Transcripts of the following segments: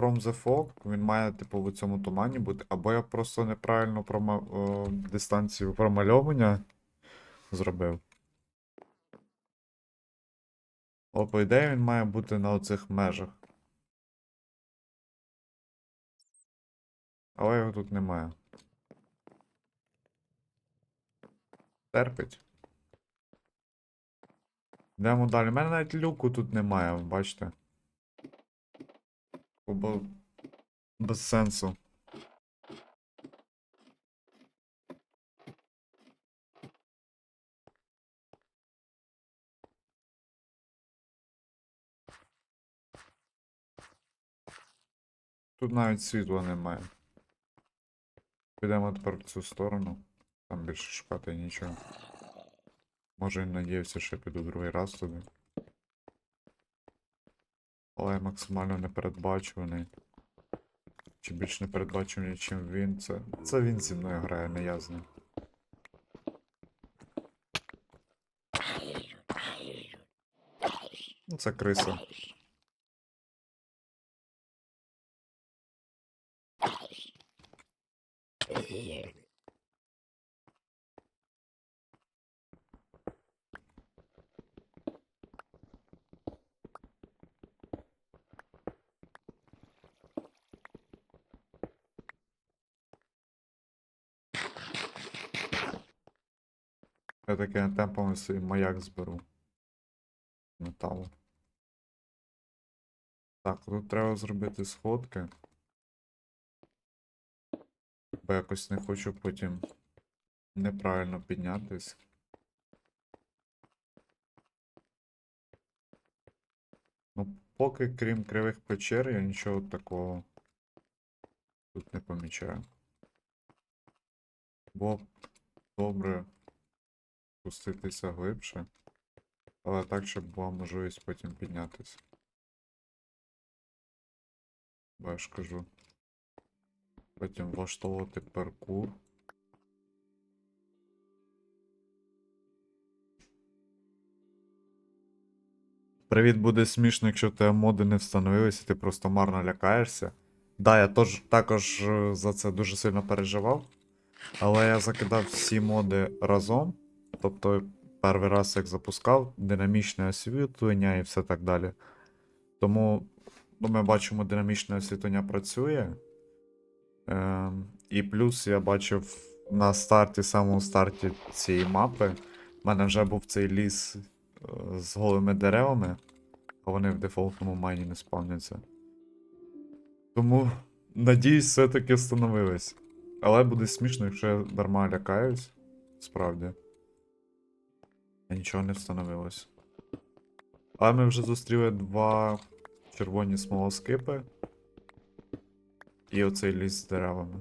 From the Fog, він має, типу, в цьому тумані бути, або я просто неправильно прома... дистанцію промальовування зробив. О, по ідеї він має бути на оцих межах. Але його тут немає. Терпить. Йдемо далі. У мене навіть люку тут немає, бачите. Бо без сенсу. Тут навіть світла немає. Підемо тепер в цю сторону. Там більше шукати нічого. Може він надіявся, що я піду другий раз туди. Але максимально непередбачуваний. Чи більш непередбачуваний, чим він. Це. Це він зі мною грає, не я з ним. Ну, це криса. Я таки темпами свій маяк зберу. Металу. Так, тут треба зробити сходки. Бо якось не хочу потім неправильно піднятись. Ну, поки крім кривих печер, я нічого такого тут не помічаю. Було б добре спуститися глибше, але так, щоб була можливість потім піднятися. Бо я ж кажу. Потім влаштовувати паркур. Привіт, буде смішно, якщо в тебе моди не встановилися, ти просто марно лякаєшся. Да, я тож, також е, за це дуже сильно переживав. Але я закидав всі моди разом. Тобто, перший раз як запускав, динамічне освітлення і все так далі. Тому ну, ми бачимо, динамічне освітлення працює. Ем, і плюс я бачив на старті, самому старті цієї мапи. в мене вже був цей ліс е, з голими деревами, а вони в дефолтному майні не спавняться. Тому, надіюсь, все-таки встановились. Але буде смішно, якщо я дарма лякаюсь. Справді. А нічого не встановилось. Але ми вже зустріли два червоні смолоскипи. І оцей ліс з деревами.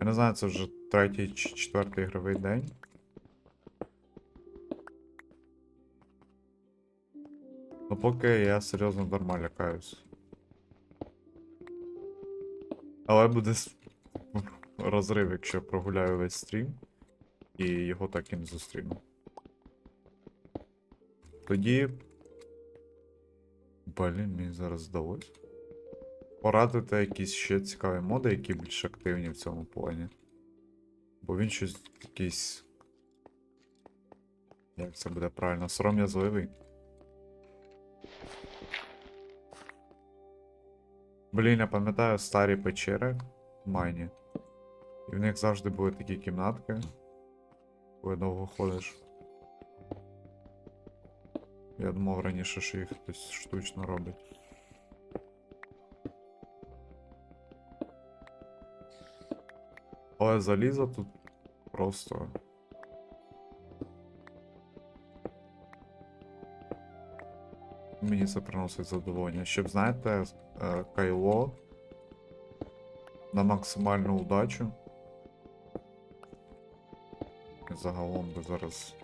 Я не знаю, це вже третій чи четвертий ігровий день. Ну поки я серйозно дарма лякаюсь. Але буде розрив, якщо прогуляю весь стрім. І його так і не зустріну. Тоді. Блін, мені зараз здалось. Порадити якісь ще цікаві моди, які більш активні в цьому плані. Бо він щось якийсь. Як це буде правильно? Сором'язливий. Блін, я пам'ятаю старі печери в майні. І в них завжди були такі кімнатки. Коли довго ходиш. Я думав раніше, що їх хтось штучно робить. Але залізо тут просто. Мені це приносить задоволення. Щоб, знаєте, е, кайло на максимальну удачу. Загалом би зараз.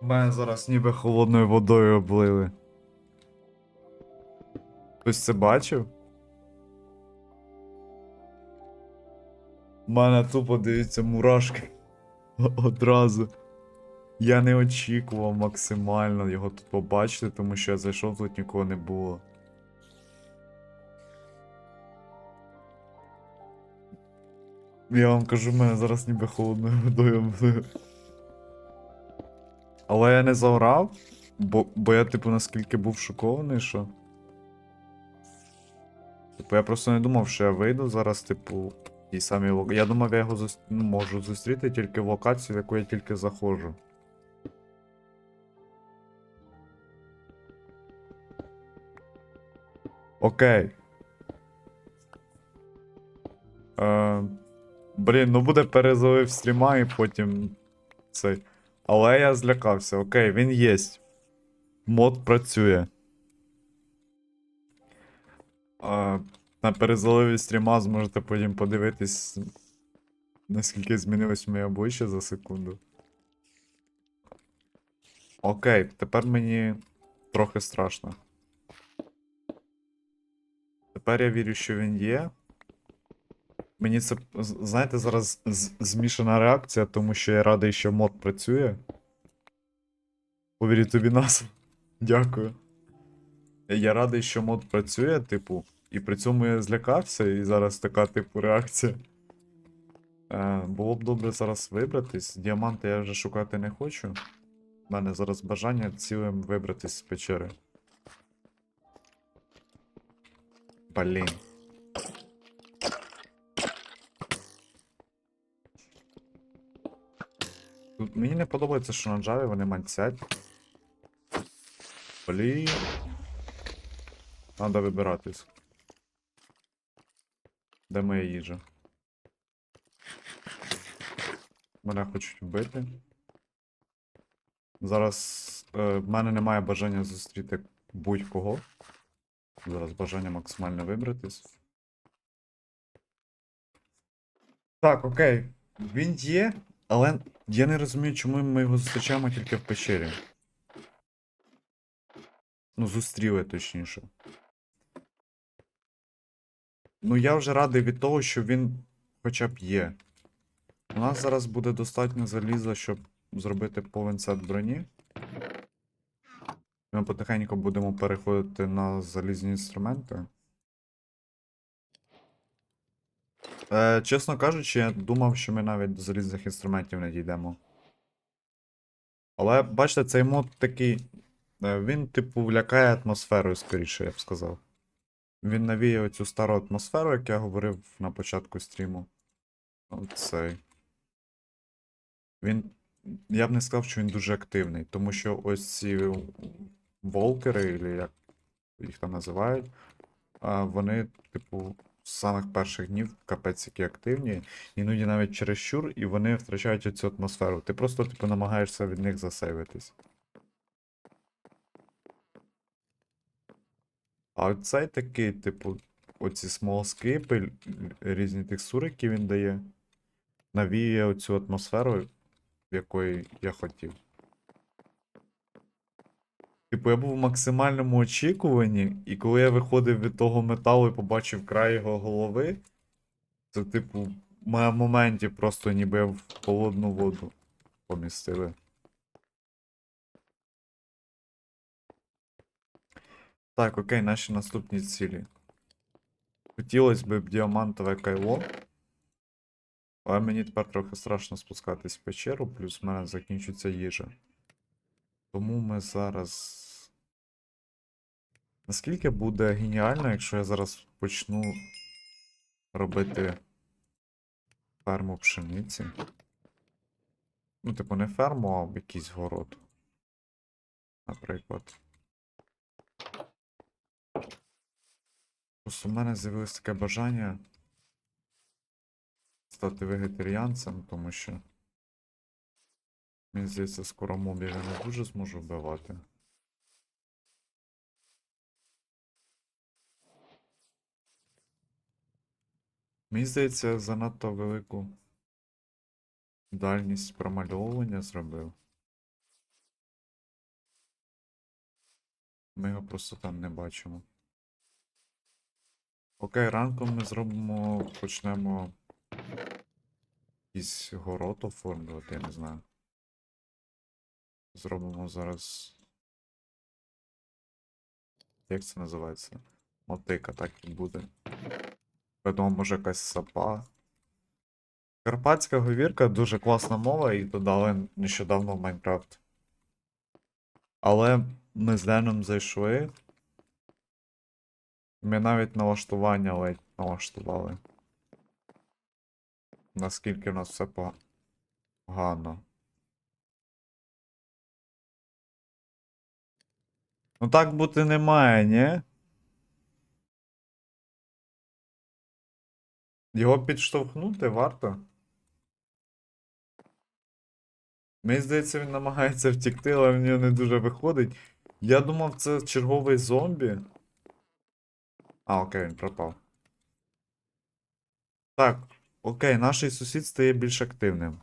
Мене зараз ніби холодною водою облили. Хтось це бачив? У мене тупо дивіться мурашки. Одразу. Я не очікував максимально його тут побачити, тому що я зайшов, тут нікого не було. Я вам кажу, в мене зараз ніби холодною водою. Але я не заграв, бо, бо я, типу, наскільки був шокований, що. Типу, я просто не думав, що я вийду зараз, типу, в тій самій локації. Я думав, я його зус... ну, можу зустріти тільки в локації, в яку я тільки заходжу. Окей. Е, блін, ну буде перезалив стріма і потім цей. Але я злякався. Окей, він єсть. Мод працює. А, на перезаливі стріма зможете потім подивитись, наскільки змінилось моє обличчя за секунду. Окей, тепер мені трохи страшно. Тепер я вірю, що він є. Мені це, знаєте, зараз змішана реакція, тому що я радий, що мод працює. Повірю тобі назву. Дякую. Я радий, що мод працює, типу, і при цьому я злякався, і зараз така, типу, реакція. Е, було б добре зараз вибратись. Діаманти я вже шукати не хочу. У мене зараз бажання цілим вибратись з печери. Блін. Мені не подобається, що на Java вони мансять. Блін. Надо вибиратись. Де моя їжа? Мене хочуть вбити. Зараз е, в мене немає бажання зустріти будь-кого. Зараз бажання максимально вибратись. Так, окей. Він є, але я не розумію, чому ми його зустрічаємо тільки в печері. Ну, зустріли точніше. Ну, я вже радий від того, що він хоча б є. У нас зараз буде достатньо заліза, щоб зробити повен сет броні. Ми потихеньку будемо переходити на залізні інструменти. Е, чесно кажучи, я думав, що ми навіть до залізних інструментів не дійдемо. Але бачите, цей мод такий. е, Він, типу, лякає атмосферою, скоріше, я б сказав. Він навіє оцю стару атмосферу, як я говорив на початку стріму. Оцей. Він. Я б не сказав, що він дуже активний, тому що ось ці волкери, або як їх там називають, вони, типу, з самих перших днів капець які активні, іноді навіть чересчур, і вони втрачають оцю атмосферу. Ти просто, типу, намагаєшся від них засейвитись. А цей такий, типу, оці смолскипи, різні текстури, які він дає, навіює оцю атмосферу, в якої я хотів. Типу, я був в максимальному очікуванні, і коли я виходив від того металу і побачив край його голови, це, типу, в моменті просто ніби в холодну воду помістили. Так, окей, наші наступні цілі. Хотілося б діамантове кайло. Але мені тепер трохи страшно спускатись в печеру, плюс в мене закінчиться їжа. Тому ми зараз. Наскільки буде геніально, якщо я зараз почну робити ферму пшениці? Ну, типу, не ферму, а якийсь город. Наприклад. Просто в мене з'явилось таке бажання стати вегетаріанцем, тому що. Мені здається, скоро мобів я не дуже зможу вбивати. Мені здається, занадто велику дальність промальовування зробив. Ми його просто там не бачимо. Окей, ранком ми зробимо, почнемо якийсь город оформлювати, я не знаю. Зробимо зараз. Як це називається? Мотика, так і буде. Я може якась сапа. Карпатська говірка дуже класна мова, і додали нещодавно в Майнкрафт. Але ми з Деном зайшли. Ми навіть налаштування ледь налаштували. Наскільки в нас все погано. Ну так бути не ні? Його підштовхнути варто. Мені здається, він намагається втікти, але в нього не дуже виходить. Я думав, це черговий зомбі. А, окей, він пропав. Так, окей, наш сусід стає більш активним.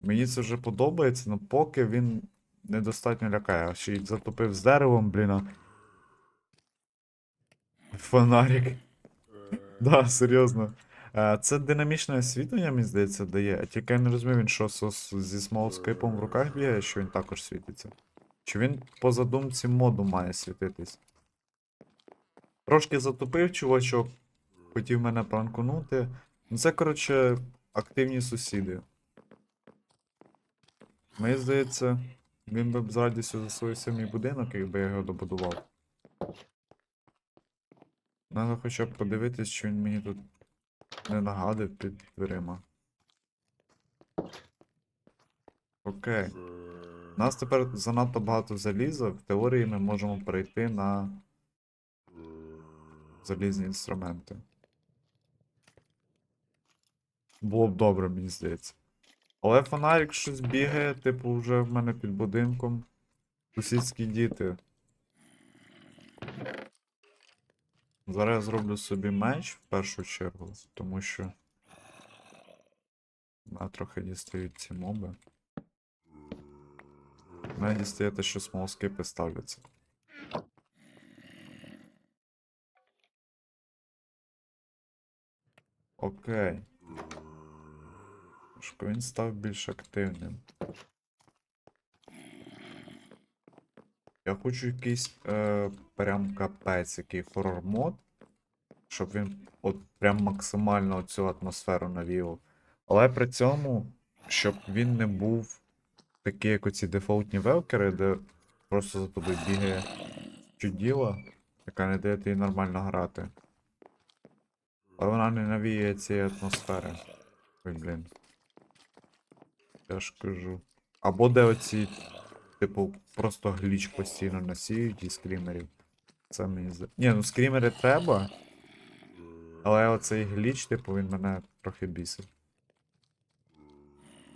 Мені це вже подобається, але поки він недостатньо лякає. А ще й затопив з деревом, блін. Фонарик. Да, серйозно. Е, Це динамічне освітлення, мені здається, дає. Тільки я не розумію, він що зі смолскейпом в руках бігає, що він також світиться. Чи він по задумці моду має світитись? Трошки затупив чувачок, хотів мене пранкнути. Ну це, коротше, активні сусіди. Мені здається, він би б з радістю засвоївся мій будинок, якби я його добудував. Надо хоча б подивитись, що він мені тут не нагадив під дверима. Окей. У нас тепер занадто багато заліза. В теорії ми можемо перейти на залізні інструменти. Було б добре, мені здається. Але фонарик щось бігає, типу, вже в мене під будинком. Сусідські діти. Зараз я зроблю собі меч в першу чергу, тому що. Мене трохи дістають ці моби. Мене дістає те, що смолскипи ставляться. Окей. Шко він став більш активним. Я хочу якийсь е, прям капець, який хоррор мод. Щоб він от прям максимально цю атмосферу навів. Але при цьому, щоб він не був такий, як оці дефолтні велкери, де просто за тобою бігає чуділа, яка не дає тобі нормально грати. Але вона не навіює цієї атмосфери. Ой, блін. Я ж кажу. Або де оці, типу, просто гліч постійно насіють і скрімерів. Це мені зда... Ні, ну скрімери треба. Але оцей гліч, типу, він мене трохи бісить.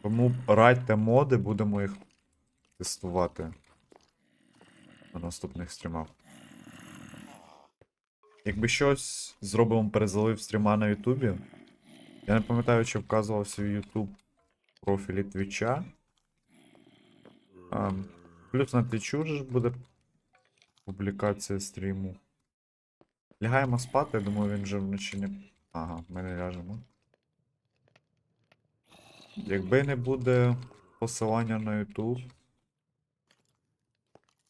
Тому радьте моди, будемо їх тестувати на наступних стрімах. Якби щось зробимо перезалив стріма на Ютубі. Я не пам'ятаю, чи вказувався в YouTube профілі Твіча. А, плюс на Твічу ж буде публікація стріму. Лягаємо спати, я думаю, він вже вночі не. Ага, ми не ляжемо. Якби не буде посилання на YouTube,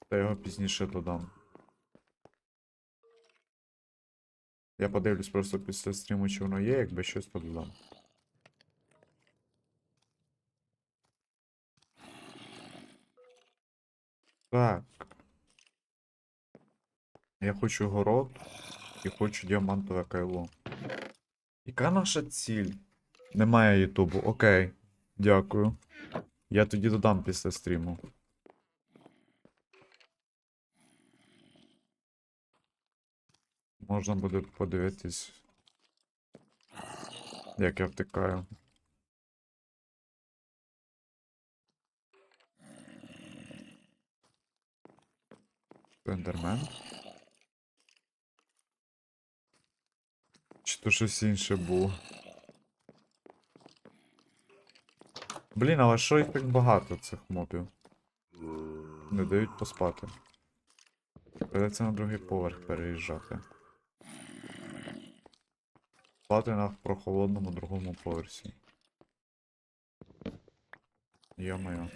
то його пізніше додам. Я подивлюсь просто після стріму, чи воно є, якби щось то додам. Так. Я хочу город і хочу діамантове кайло. Яка наша ціль? Немає Ютубу. Окей. Дякую. Я тоді додам після стріму. Можна буде подивитись. Як я втикаю. Ендермен. Чи то щось інше було? Блін, але що їх так багато цих мобів? Не дають поспати. Придеться на другий поверх переїжджати. Спати на прохолодному другому поверсі. Йо-моє.